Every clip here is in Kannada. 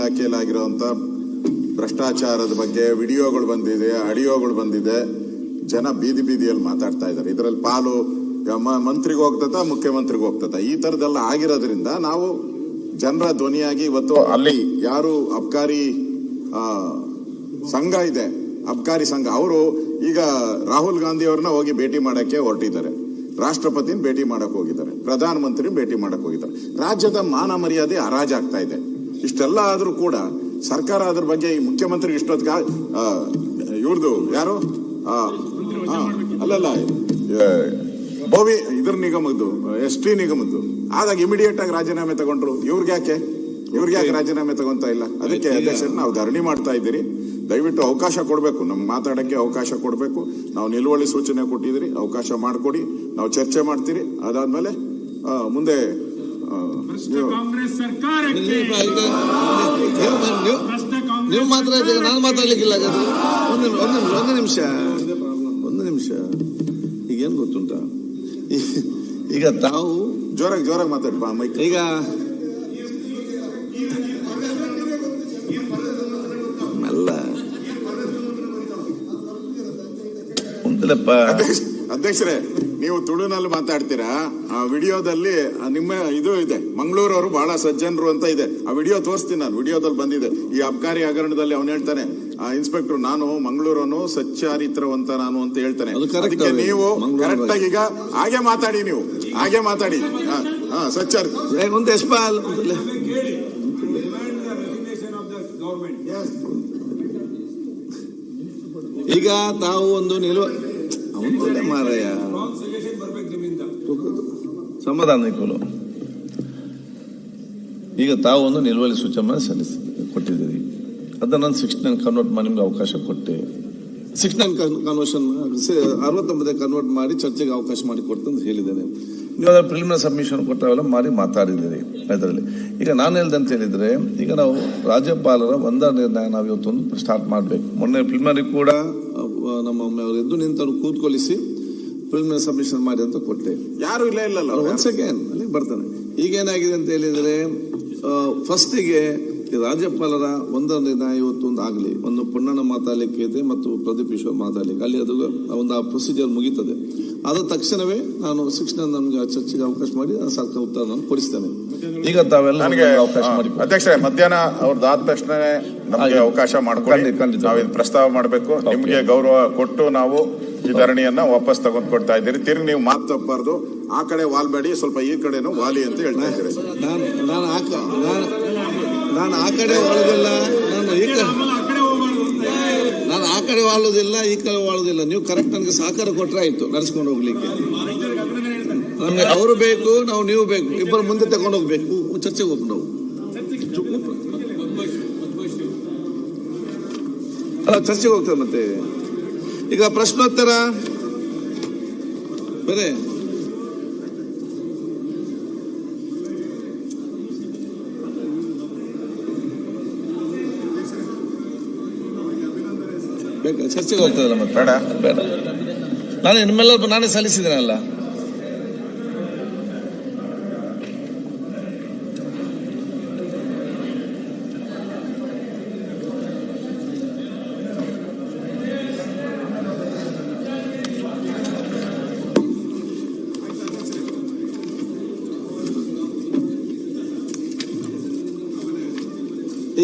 ಇಲಾಖೆಯಲ್ಲಿ ಆಗಿರುವಂತ ಭ್ರಷ್ಟಾಚಾರದ ಬಗ್ಗೆ ವಿಡಿಯೋಗಳು ಬಂದಿದೆ, ಆಡಿಯೋಗಳು ಬಂದಿದೆ. ಜನ ಬೀದಿ ಬೀದಿಯಲ್ಲಿ ಮಾತಾಡ್ತಾ ಇದ್ದಾರೆ. ಇದರಲ್ಲಿ ಪಾಲು ಮಂತ್ರಿಗೆ ಹೋಗ್ತದ, ಮುಖ್ಯಮಂತ್ರಿಗೆ ಹೋಗ್ತದ. ಈ ತರದೆಲ್ಲ ಆಗಿರೋದ್ರಿಂದ ನಾವು ಜನರ ಧ್ವನಿಯಾಗಿ ಇವತ್ತು ಅಲ್ಲಿ ಯಾರು ಅಬ್ಕಾರಿ ಸಂಘ ಇದೆ, ಅಬ್ಕಾರಿ ಸಂಘ, ಅವರು ಈಗ ರಾಹುಲ್ ಗಾಂಧಿ ಅವ್ರನ್ನ ಹೋಗಿ ಭೇಟಿ ಮಾಡಕ್ಕೆ ಹೊರಟಿದ್ದಾರೆ. ರಾಷ್ಟ್ರಪತಿನ ಭೇಟಿ ಮಾಡಕ್ ಹೋಗಿದ್ದಾರೆ. ಪ್ರಧಾನಮಂತ್ರಿ ಭೇಟಿ ಮಾಡಕ್ ಹೋಗಿದ್ದಾರೆ. ರಾಜ್ಯದ ಮಾನ ಮರ್ಯಾದೆ ಹರಾಜಾಗ್ತಾ ಇದೆ. ಇಷ್ಟೆಲ್ಲ ಆದರೂ ಕೂಡ ಸರ್ಕಾರ ಅದ್ರ ಬಗ್ಗೆ ಈ ಮುಖ್ಯಮಂತ್ರಿ ಇಷ್ಟೊತ್ತಿಗೆ ಇವ್ರದ್ದು ಯಾರು? ಅಲ್ಲಲ್ಲ ಭವಿ ಬೋವಿ ಇದ್ರ ನಿಗಮದ್ದು ಎಸ್ ಟಿ ನಿಗಮದ್ದು. ಆದಾಗ ಇಮಿಡಿಯೇಟ್ ಆಗಿ ರಾಜೀನಾಮೆ ತಗೊಂಡ್ರು. ಇವ್ರಿಗೆ ಯಾಕೆ? ಇವ್ರಿಗೆ ಯಾಕೆ ರಾಜೀನಾಮೆ ತಗೊಂತಾ ಇಲ್ಲ? ಅದಕ್ಕೆ ಅಧ್ಯಕ್ಷರು ನಾವು ಧರಣಿ ಮಾಡ್ತಾ ಇದ್ದೀರಿ. ದಯವಿಟ್ಟು ಅವಕಾಶ ಕೊಡಬೇಕು. ನಮ್ಗೆ ಮಾತಾಡಕ್ಕೆ ಅವಕಾಶ ಕೊಡಬೇಕು. ನಾವು ನಿಲುವಳಿ ಸೂಚನೆ ಕೊಟ್ಟಿದ್ದೀರಿ. ಅವಕಾಶ ಮಾಡಿಕೊಡಿ. ನಾವು ಚರ್ಚೆ ಮಾಡ್ತೀರಿ. ಅದಾದ್ಮೇಲೆ ಮುಂದೆ ನೀವು ಕಾಂಗ್ರೆಸ್ ಸರ್ಕಾರಕ್ಕೆ ನೀವು ಮಾತ್ರ ಭ್ರಷ್ಟ ನಾನು ಮಾತಾಡ್ಲಿಕ್ಕಿಲ್ಲ. ಒಂದು ಒಂದು ನಿಮಿಷ ಒಂದು ನಿಮಿಷ. ಒಂದು ನಿಮಿಷ. ಈಗೇನು ಗೊತ್ತುಂಟ? ಈಗ ತಾವು ಜೋರಾಗಿ ಜೋರಾಗಿ ಮಾತಾಡಿ ಮೈಕ್ ಈಗ ಅಲ್ಲ. ಅಧ್ಯಕ್ಷರೇ. ನೀವು ತುಳುನಲ್ಲಿ ಮಾತಾಡ್ತೀರಾ? ಆ ವಿಡಿಯೋದಲ್ಲಿ ನಿಮ್ಮ ಇದು ಇದೆ. ಮಂಗಳೂರವರು ಬಹಳ ಸಜ್ಜನರು ಅಂತ ಇದೆ. ಆ ವಿಡಿಯೋ ತೋರಿಸ್ತೀನಿ ನಾನು. ವಿಡಿಯೋದಲ್ಲಿ ಬಂದಿದೆ. ಈ ಅಬ್ಕಾರಿ ಹಗರಣದಲ್ಲಿ ಅವನು ಹೇಳ್ತಾನೆ ಆ ಇನ್ಸ್ಪೆಕ್ಟರ್ ನಾನು ಮಂಗಳೂರನು ಸಚ್ಚಾರಿತ್ರವಂತ ನಾನು ಅಂತ ಹೇಳ್ತಾನೆ. ಅದಕ್ಕೆ ನೀವು ಕರೆಕ್ಟ್ ಆಗಿ ಈಗ ಹಾಗೆ ಮಾತಾಡಿ ನೀವು. ಹಾಗೆ ಮಾತಾಡಿ. ಹಾ, ಹಾ ಸಚ್ಚಾರಿ ಈಗ ತಾವು ಒಂದು ನಿಲುವ ಮಾರಯ್ಯ ಮಾರಾಯ. ಸಮಾಧಾನ ಇಟ್ಕೊಳ್ಳು. ಈಗ ತಾವು ಒಂದು ನಿಲುವಳಿ ಸೂಚನೆ ಸಲ್ಲಿಸಿ ಕೊಟ್ಟಿದ್ದೀರಿ. ಅದನ್ನ ನಾನು ಸಿಕ್ಸ್ ನೈನ್ ಕನ್ವರ್ಟ್ ಮಾಡಿ ನಿಮ್ಗೆ ಅವಕಾಶ ಕೊಟ್ಟೆ. ಸಿಕ್ಸ್ ನೈನ್ ಕನ್ವರ್ಷನ್ ಅರವತ್ತೊಂಬತ್ತೇ ಕನ್ವರ್ಟ್ ಮಾಡಿ ಚರ್ಚೆಗೆ ಅವಕಾಶ ಮಾಡಿ ಕೊಡ್ತು ಅಂತ ಹೇಳಿದ್ದೇನೆ. ನೀವು ಅದರ ಪ್ರಿಲಿಮಿನರಿ ಸಬ್ಮಿಷನ್ ಕೊಟ್ಟಾವೆಲ್ಲ ಮಾಡಿ ಮಾತಾಡಿದ್ದೀರಿ ಅದರಲ್ಲಿ. ಈಗ ನಾನು ಹೇಳ್ದೆ ಅಂತ ಹೇಳಿದರೆ ಈಗ ನಾವು ರಾಜ್ಯಪಾಲರ ಒಂದ ನಿರ್ಣಯ ನಾವು ಇವತ್ತೊಂದು ಸ್ಟಾರ್ಟ್ ಮಾಡಬೇಕು. ಮೊನ್ನೆ ಪ್ರಿಲಿಮಿನರಿ ಕೂಡ ನಮ್ಮ ಎದ್ದು ನಿಂತರು ಕೂತ್ಕೊಳಿಸಿ ಪ್ರಿಲಿಮಿನರಿ ಸಬ್ಮಿಷನ್ ಮಾಡಿ ಅಂತ ಕೊಟ್ಟೆ. ಯಾರು ಇಲ್ಲ ಇಲ್ಲಲ್ಲ ಒನ್ಸ್ ಒಂದ್ ಸೆಕೆಂಡ್ ಅಲ್ಲಿ ಬರ್ತಾನೆ. ಈಗ ಏನಾಗಿದೆ ಅಂತ ಹೇಳಿದ್ರೆ ಫಸ್ಟಿಗೆ ರಾಜ್ಯಪಾಲರ ಒಂದರ ನಿರ್ಣಯ ಇವತ್ತು ಒಂದು ಆಗಲಿ ಒಂದು ಪುಣ್ಣನ ಮಾತಾಡಲಿಕ್ಕೆ ಇದೆ ಮತ್ತು ಪ್ರದೀಪ್ ಈಶ್ವರ್ ಮಾತಾಡಲಿಕ್ಕೆ. ಅಲ್ಲಿ ಅದು ಒಂದು ಆ ಪ್ರೊಸೀಜರ್ ಮುಗೀತದೆ. ಆದ ತಕ್ಷಣವೇ ನಾನು ಶಿಕ್ಷಣ ನಮ್ಗೆ ಚರ್ಚೆಗೆ ಅವಕಾಶ ಮಾಡಿ ಸರ್ಕಾರ ಉತ್ತರ ನಾನು ಕೊಡಿಸ್ತೇನೆ. ಈಗ ತಾವೆಲ್ಲ ನನಗೆ ಅವಕಾಶ ಮಾಡಿ ಅಧ್ಯಕ್ಷರೇ ಮಧ್ಯಾಹ್ನ ಅವ್ರದ್ದು ಆದ ತಕ್ಷಣ ನಮಗೆ ಅವಕಾಶ ಮಾಡಿಕೊಡಿ. ನಾವು ಇದು ಪ್ರಸ್ತಾವ ಮಾಡಬೇಕು. ನಿಮಗೆ ಗೌರವ ಕೊಟ್ಟು ನಾವು ಈ ಧರಣಿಯನ್ನ ವಾಪಸ್ ತಗೊಂಡ್ ಕೊಡ್ತಾ ಇದ್ದೀರಿ. ತಿರ್ಗಿ ನೀವು ಮಾತು ತಪ್ಪಬಾರ್ದು. ಆ ಕಡೆ ವಾಲ್ಬೇಡಿ ಸ್ವಲ್ಪ ಈ ಕಡೆನೂ ವಾಲಿ ಅಂತ ಹೇಳ್ತಾ ಇದ್ದೀರಿ. ನಾನು ನಾನು ಆ ನಾನು ಆ ಕಡೆ ವಾಳುದಿಲ್ಲ ನಾನು ಈ ಕಡೆ ನಾನು ಆ ಕಡೆ ವಾಳುದಿಲ್ಲ ಈ ಕಡೆ ವಾಳೋದಿಲ್ಲ ನೀವು ಕರೆಕ್ಟ್ ನನಗೆ ಸಹಕಾರ ಕೊಟ್ಟರೆ ಆಯ್ತು, ನಡೆಸ್ಕೊಂಡು ಹೋಗ್ಲಿಕ್ಕೆ. ನಮ್ಗೆ ಅವರು ಬೇಕು, ನಾವು ನೀವು ಬೇಕು. ಇಬ್ಬರು ಮುಂದೆ ತಗೊಂಡು ಹೋಗ್ಬೇಕು. ಚರ್ಚೆಗೆ ಹೋಗ್ಬೇಕು ನಾವು. ಚರ್ಚೆಗೆ ಹೋಗ್ತೇವೆ ಮತ್ತೆ. ಈಗ ಪ್ರಶ್ನೋತ್ತರ. ಬರೇ ಚರ್ಚೆಗೆ ಹೋಗ್ತದಲ್ಲ ಮತ್ತೆ ಬೇಡ ಬೇಡ. ನಾನು ನಿಮ್ಮೆಲ್ಲ ನಾನೇ ಸಲ್ಲಿಸಿದ್ದೇನಲ್ಲ.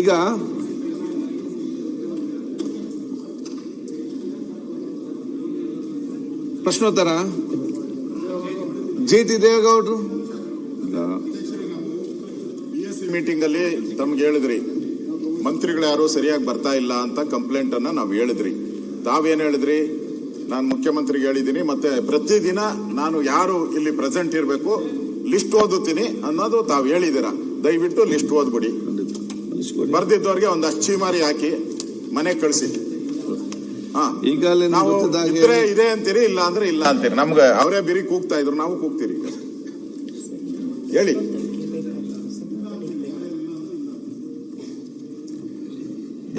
ಈಗ ಪ್ರಶ್ನೋತ್ತರ. ಜೀತಿ ಟಿ ದೇವೇಗೌಡರು ಮೀಟಿಂಗ್ ಅಲ್ಲಿ ತಮ್ಗೆ ಹೇಳಿದ್ರಿ. ಮಂತ್ರಿಗಳು ಯಾರು ಸರಿಯಾಗಿ ಬರ್ತಾ ಇಲ್ಲ ಅಂತ ಕಂಪ್ಲೇಂಟ್ ಅನ್ನ ನಾವು ಹೇಳಿದ್ರಿ. ತಾವೇನು ಹೇಳಿದ್ರಿ? ನಾನು ಮುಖ್ಯಮಂತ್ರಿಗೆ ಹೇಳಿದ್ದೀನಿ, ಮತ್ತೆ ಪ್ರತಿದಿನ ನಾನು ಯಾರು ಇಲ್ಲಿ ಪ್ರೆಸೆಂಟ್ ಇರಬೇಕು ಲಿಸ್ಟ್ ಓದುತ್ತೀನಿ ಅನ್ನೋದು ತಾವು ಹೇಳಿದ್ದೀರಾ? ದಯವಿಟ್ಟು ಲಿಸ್ಟ್ ಓದ್ಬಿಡಿ. ಬರ್ದಿದ್ದವ್ರಿಗೆ ಒಂದು ಅಚ್ಚಿಮಾರಿ ಹಾಕಿ ಮನೆ ಕಳಿಸಿ. ಹಾ. ಈಗಾಗಲೇ ನಾವು ನೀವು ಇದ್ರೆ ಇದೆ ಅಂತೀರಿ ಇಲ್ಲ ಅಂದ್ರೆ ಇಲ್ಲ ಅಂತೀರಿ. ನಮ್ಗೆ ಅವರೇ ಬಿರಿ ಕೂಗ್ತಾ ಇದ್ರು ನಾವು ಕೂಗ್ತೀರಿ ಈಗ. ಹೇಳಿ.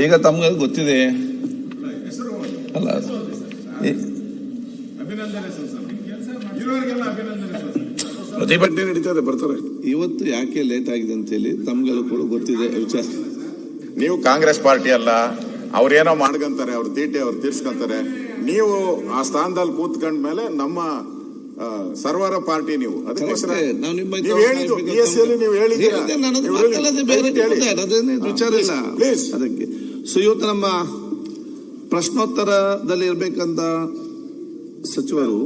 ಈಗ ತಮ್ಗೆ ಗೊತ್ತಿದೆ. ಅಲ್ಲ. ಈ- ಪ್ರತಿಭಟನೆ ನಡೀತದೆ ಬರ್ತಾರೆ. ಇವತ್ತು ಯಾಕೆ ಲೇಟ್ ಆಗಿದೆ ಅಂತ ಹೇಳಿ ತಮ್ಗೆಲ್ಲ ಕೂಡ ಗೊತ್ತಿದೆ ವಿಚಾರ. ನೀವು ಕಾಂಗ್ರೆಸ್ ಪಾರ್ಟಿ ಅಲ್ಲ ಅವ್ರೇನೋ ಮಾಡ್ಕಂತಾರೆ ಅವ್ರ ತೀಟೆ ಅವ್ರು ತೀರ್ಸ್ಕೊಂತಾರೆ. ನೀವು ಆ ಸ್ಥಾನದಲ್ಲಿ ಕೂತ್ಕೊಂಡ ಮೇಲೆ ನಮ್ಮ ಸರ್ವರ ಪಾರ್ಟಿ ನೀವು. ಅದಕ್ಕೋಸ್ಕರ. ನಾವು ಹೇಳಿದ್ದು ಎಸ್ ನೀವು ಹೇಳಿದ್ದೀರಾ? ವಿಚಾರ ಇಲ್ಲ Please. ಅದಕ್ಕೆ. ಸೊ ಇವತ್ತು ನಮ್ಮ ಪ್ರಶ್ನೋತ್ತರದಲ್ಲಿ ಇರ್ಬೇಕಂತ ಸಚಿವರು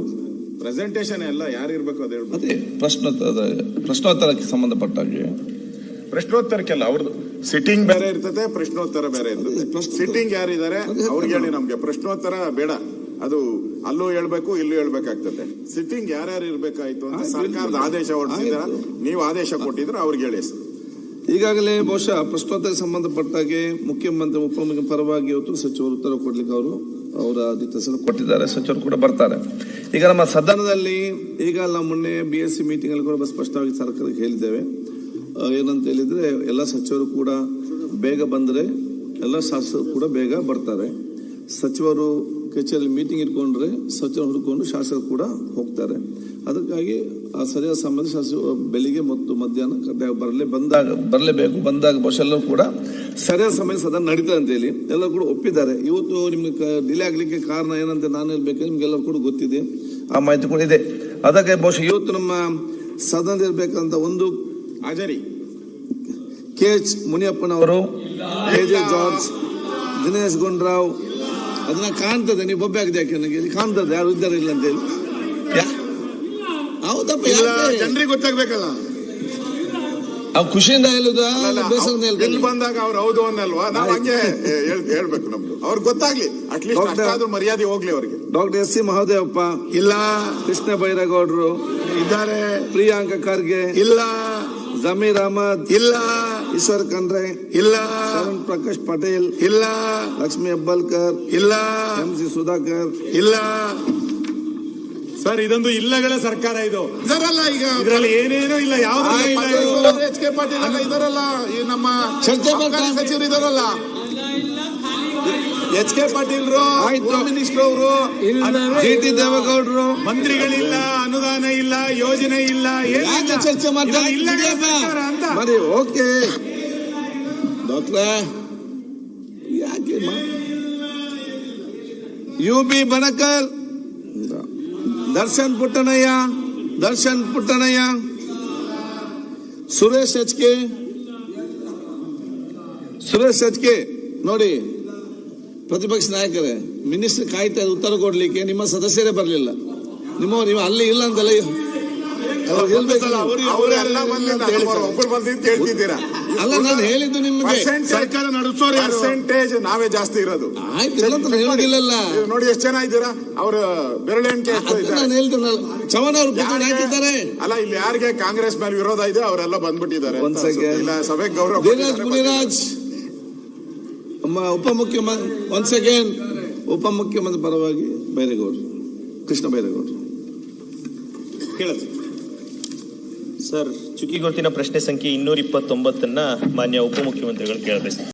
ಪ್ರೆಸೆಂಟೇಶನ್ ಎಲ್ಲ ಯಾರು ಇರ್ಬೇಕು ಅದು ಹೇಳ್ಬೇಕು ಅದೇ ಪ್ರಶ್ನೋತ್ತರ ಪ್ರಶ್ನೋತ್ತರಕ್ಕೆ ಸಂಬಂಧಪಟ್ಟಾಗೆ ಪ್ರಶ್ನೋತ್ತರಕ್ಕೆಲ್ಲ ಅವ್ರದ್ದು ಸಿಟ್ಟಿಂಗ್ ಬೇರೆ ಇರ್ತದೆ ಪ್ರಶ್ನೋತ್ತರ ಬೇರೆ ಇರ್ತದೆ. ಅದೇ, ಸಿಟ್ಟಿಂಗ್ ಯಾರಿದ್ದಾರೆ ಅದೇ ಅವ್ರಿಗೆ ಹೇಳಿ. ನಮ್ಗೆ. ಪ್ರಶ್ನೋತ್ತರ ಬೇಡ. ಅದು ಅಲ್ಲೂ ಹೇಳ್ಬೇಕು ಇಲ್ಲೂ ಹೇಳ್ಬೇಕಾಗ್ತದೆ. ಸಿಟ್ಟಿಂಗ್ ಯಾರ್ಯಾರು ಇರ್ಬೇಕಾಯ್ತು ಅಂತ ಸರ್ಕಾರದ ಆದೇಶ ಹೊರಡಿಸಿದಾರ. ನೀವು ಆದೇಶ ಕೊಟ್ಟಿದ್ರೆ ಅವ್ರಿಗೆ ಹೇಳಿ. ಈಗಾಗಲೇ ಬಹುಶಃ ಪ್ರಶ್ನೋತ್ತರ ಸಂಬಂಧಪಟ್ಟಾಗೆ ಮುಖ್ಯಮಂತ್ರಿ ಉಪಮುಖ್ಯ ಪರವಾಗಿ ಇವತ್ತು ಸಚಿವರು ಉತ್ತರ ಕೊಡ್ಲಿಕ್ಕೆ ಅವರು ಅವರ ಆದಿತ್ಯ ಕೊಟ್ಟಿದ್ದಾರೆ. ಸಚಿವರು ಕೂಡ ಬರ್ತಾರೆ. ಈಗ ನಮ್ಮ ಸದನದಲ್ಲಿ ಈಗ ನಾವು ಮೊನ್ನೆ ಬಿ ಎಸ್ ಸಿ ಮೀಟಿಂಗ್ ಅಲ್ಲಿ ಕೂಡ ಸ್ಪಷ್ಟವಾಗಿ ಸರ್ಕಾರಕ್ಕೆ ಹೇಳಿದ್ದೇವೆ. ಏನಂತ ಹೇಳಿದ್ರೆ ಎಲ್ಲ ಸಚಿವರು ಕೂಡ ಬೇಗ ಬಂದ್ರೆ ಎಲ್ಲ ಶಾಸಕರು ಕೂಡ ಬೇಗ ಬರ್ತಾರೆ. ಸಚಿವರು ಕಚೇರಿ ಮೀಟಿಂಗ್ ಇಟ್ಕೊಂಡ್ರೆ ಸಚಿವ ಹುಡ್ಕೊಂಡು ಶಾಸಕರು ಕೂಡ ಹೋಗ್ತಾರೆ. ಅದಕ್ಕಾಗಿ ಆ ಸರಿಯಾದ ಸಂಬಂಧ ಶಾಸಕ ಬೆಳಿಗ್ಗೆ ಮತ್ತು ಮಧ್ಯಾಹ್ನ ಕಡ್ಡಾಯ ಬರಲೇ ಬಂದಾಗ, ಬರಲೇಬೇಕು. ಬಂದಾಗ ಬಹುಶಃ ಕೂಡ ಸರಿಯಾದ ಸಮಯ ಸದಾ ನಡೀತದೆ ಅಂತ ಹೇಳಿ ಎಲ್ಲರೂ ಕೂಡ ಒಪ್ಪಿದ್ದಾರೆ. ಇವತ್ತು ನಿಮ್ಗೆ ಡಿಲೇ ಆಗಲಿಕ್ಕೆ ಕಾರಣ ಏನಂತ ನಾನು ಹೇಳ್ಬೇಕು ನಿಮ್ಗೆಲ್ಲರೂ ಕೂಡ ಗೊತ್ತಿದೆ. ಆ ಮಾಹಿತಿ ಕೂಡ ಇದೆ. ಅದಕ್ಕೆ ಬಹುಶಃ ಇವತ್ತು ನಮ್ಮ ಸದನ ಇರ್ಬೇಕಂತ ಒಂದು ಹಾಜರಿ. K H ಮುನಿಯಪ್ಪನವರು, K J George, Dinesh Gundurao ಅದನ್ನ ಕಾಣ್ತದೆ ನೀವು ಬೊಬ್ಬೆ ಆಗಿದೆ ಯಾಕೆ ನನಗೆ? ಕಾಣ್ತದೆ ಯಾರು ಇದ್ದಾರೆ ಇಲ್ಲ ಅಂತ ಹೇಳಿ. ಹೌದಪ್ಪ? ಜನರಿಗೆ ಗೊತ್ತಾಗ್ಬೇಕಲ್ಲ. ಅವ್ ಖುಷಿಯಿಂದ ಹೇಳುದಾ? ಅಲ್ಲ, ಬೇಸರದಿಂದ ಅವ್ರು ಬಂದಾಗ ಅವ್ರು ಹೌದು ಅನ್ನಲ್ವಾ? ನಾವ್ ಹಂಗೆ ಹೇಳ್- ಹೇಳ್ಬೇಕು ನಮ್ದು. ಅವ್ರಿಗೆ ಗೊತ್ತಾಗ್ಲಿ ಅಟ್ಲೀಸ್ಟ್ ಅಷ್ಟಾದ್ರೂ ಮರ್ಯಾದೆ ಹೋಗ್ಲಿ ಅವ್ರಿಗೆ. ಡಾಕ್ಟರ್ ಎಸ್ ಸಿ ಮಹಾದೇವಪ್ಪ ಇಲ್ಲ. ಕೃಷ್ಣ ಬೈರೇಗೌಡರು ಇದ್ದಾರೆ. ಪ್ರಿಯಾಂಕ ಖರ್ಗೆ ಇಲ್ಲ. ಜಮೀರ್ ಅಹಮದ್ ಇಲ್ಲ. ಈಶ್ವರ್ ಖಂಡ್ರೆ ಇಲ್ಲ. ಶರಣ್ ಪ್ರಕಾಶ್ ಪಟೇಲ್ ಇಲ್ಲ. ಲಕ್ಷ್ಮಿ ಹೆಬ್ಬಾಳ್ಕರ್ ಇಲ್ಲ. M C Sudhakar. ಇಲ್ಲ. ಸರ್ ಇದೊಂದು ಇಲ್ಲಗಳ ಸರ್ಕಾರ ಇದು. ಇದರಲ್ಲ ಈಗ. ಇದರಲ್ಲಿ ಏನೇನು ಇಲ್ಲ ಯಾವ ಇಲ್ಲ ಎಚ್ ಕೆ ಪಾಟೀಲ್ ಎಲ್ಲ ಇದರಲ್ಲ. ಈ ನಮ್ಮ ಮಾಡ್ತಾ- ಸಚಿವರು ಇದಾರಲ್ಲ. ಎಚ್ ಕೆ ಪಾಟೀಲ್ರು. ಹೋಮ್ ಮಿನಿಸ್ಟರ್ ಅವರು ಜಿ ಟಿ ದೇವೇಗೌಡರು. ಮಂತ್ರಿಗಳಿಲ್ಲ ಅನುದಾನ ಇಲ್ಲ ಯೋಜನೆ ಇಲ್ಲ ಚರ್ಚೆ ಮಾಡ್ತಾರೆ ಇದು ಮರಿ ಓಕೆ ಯಾಕೆ U B Banakar Darshan Puttannaiah Darshan Puttannaiah Suresh H K Suresh H K ನೋಡಿ, ಪ್ರತಿಪಕ್ಷ ನಾಯಕರೇ ಮಿನಿಸ್ಟರ್ ಕಾಯ್ತಾ ಉತ್ತರ ಕೊಡ್ಲಿಕ್ಕೆ ನಿಮ್ಮ ಸದಸ್ಯರೇ ಬರಲಿಲ್ಲ. ನಿಮ್ಮ, ನೀವು ಅಲ್ಲಿ ಇಲ್ಲ ಅಂತಲ್ಲ. ಅವರೆಲ್ಲ ಬಂದಿಲ್ಲ ಒಬ್ಬರು ಬಂದಿದ್ದು ಕೇಳ್ತಿದ್ದೀರಾ ಅಲ್ಲ ನಾನು ಹೇಳಿದ್ದು ನಿಮಗೆ. ಸರ್ಕಾರ ನಡೆಸೋರು ಯಾರು? ಪರ್ಸೆಂಟೇಜ್ ನಾವೇ ಜಾಸ್ತಿ ಇರೋದು. ಹೇಳೋದಿಲ್ಲಲ್ಲ. ನೋಡಿ ಎಷ್ಟು ಜನ ಇದ್ದೀರಾ? ಅವ್ರ ಬೆರಳೆಣಿಕೆ ಚವನ್ ಅವರು ಹಾಕಿದ್ದಾರೆ ಅಲ್ಲ ಇಲ್ಲಿ ಯಾರಿಗೆ ಕಾಂಗ್ರೆಸ್ ಮೇಲೆ ವಿರೋಧ ಇದೆ ಅವರೆಲ್ಲ ಬಂದ್ಬಿಟ್ಟಿದ್ದಾರೆ ಸಭೆಗೆ ಗೌರವ. ಮುನಿರಾಜ್ ಉಪ ಉಪಮುಖ್ಯಮಂತ್ರಿ ಒನ್ ಸೆಕೆಂಡ್ ಉಪಮುಖ್ಯಮಂತ್ರಿ ಪರವಾಗಿ ಬೈರೇಗೌಡರು ಕೃಷ್ಣ ಬೈರೇಗೌಡರು. ಕೇಳದು. ಸರ್ ಚುಕ್ಕಿಗೊತ್ತಿನ ಪ್ರಶ್ನೆ ಸಂಖ್ಯೆ ಇನ್ನೂರ ಇಪ್ಪತ್ತೊಂಬತ್ತನ್ನ ಮಾನ್ಯ ಉಪಮುಖ್ಯಮಂತ್ರಿಗಳು ಕೇಳಬೇಕು.